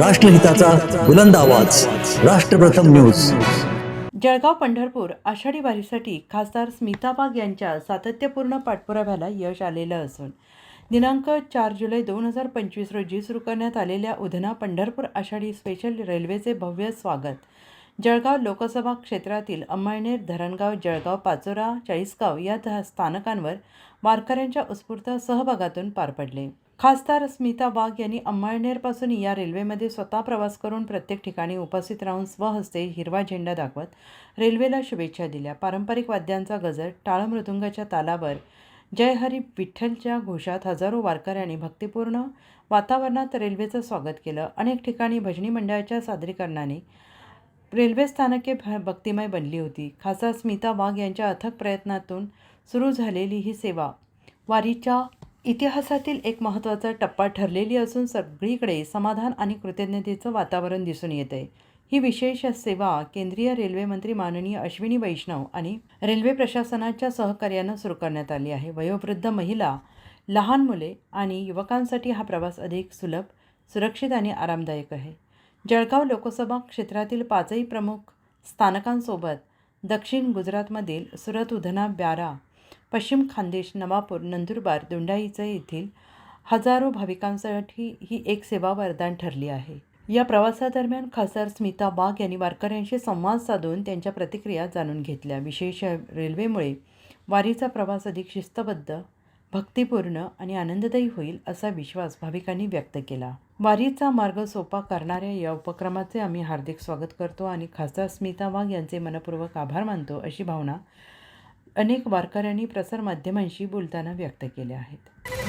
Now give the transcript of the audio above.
राष्ट्रहिताचा बुलंद आवाज. राष्ट्रप्रथम न्यूज. जळगाव पंढरपूर आषाढी वारीसाठी खासदार स्मिता बाग यांच्या सातत्यपूर्ण पाठपुराव्याला यश आलेलं असून दिनांक चार जुलै दोन हजार पंचवीस रोजी सुरू करण्यात आलेल्या उधना पंढरपूर आषाढी स्पेशल रेल्वेचे भव्य स्वागत. जळगाव लोकसभा क्षेत्रातील अंमळनेर धरणगाव जळगाव पाचोरा चाळीसगाव या स्थानकांवर वारकऱ्यांच्या उत्स्फूर्त सहभागातून पार पडले. खासदार स्मिता वाघ यांनी अंमळनेरपासून या रेल्वेमध्ये स्वतः प्रवास करून प्रत्येक ठिकाणी उपस्थित राहून स्वहस्ते हिरवा झेंडा दाखवत रेल्वेला शुभेच्छा दिल्या. पारंपरिक वाद्यांचा गजर टाळमृदुंगाच्या तालावर जय हरी विठ्ठलच्या घोषात हजारो वारकऱ्यांनी भक्तिपूर्ण वातावरणात रेल्वेचं स्वागत केलं. अनेक ठिकाणी भजनी मंडळाच्या सादरीकरणाने रेल्वे स्थानके भ भक्तिमय बनली होती. खासदार स्मिता वाघ यांच्या अथक प्रयत्नातून सुरू झालेली ही सेवा वारीच्या इतिहासातील एक महत्त्वाचा टप्पा ठरलेली असून सगळीकडे समाधान आणि कृतज्ञतेचं वातावरण दिसून येत आहे ही विशेष सेवा केंद्रीय रेल्वे मंत्री माननीय अश्विनी वैष्णव आणि रेल्वे प्रशासनाच्या सहकार्यानं सुरू करण्यात आली आहे. वयोवृद्ध महिला लहान मुले आणि युवकांसाठी हा प्रवास अधिक सुलभ सुरक्षित आणि आरामदायक आहे. जळगाव लोकसभा क्षेत्रातील पाचही प्रमुख स्थानकांसोबत दक्षिण गुजरातमधील सुरत उधना ब्यारा पश्चिम खानदेश नवापूर नंदुरबार दोंडाईचं येथील हजारो भाविकांसाठी ही एक सेवा वरदान ठरली आहे. या प्रवासादरम्यान खासदार स्मिता वाघ यांनी वारकऱ्यांशी संवाद साधून त्यांच्या प्रतिक्रिया जाणून घेतल्या. विशेष रेल्वेमुळे वारीचा प्रवास अधिक शिस्तबद्ध भक्तिपूर्ण आणि आनंददायी होईल असा विश्वास भाविकांनी व्यक्त केला. वारीचा मार्ग सोपा करणाऱ्या या उपक्रमाचे आम्ही हार्दिक स्वागत करतो आणि खासदार स्मिता वाघ यांचे मनपूर्वक आभार मानतो अशी भावना अनेक वारकऱ्यांनी प्रसारमाध्यमांशी बोलताना व्यक्त केल्या आहेत.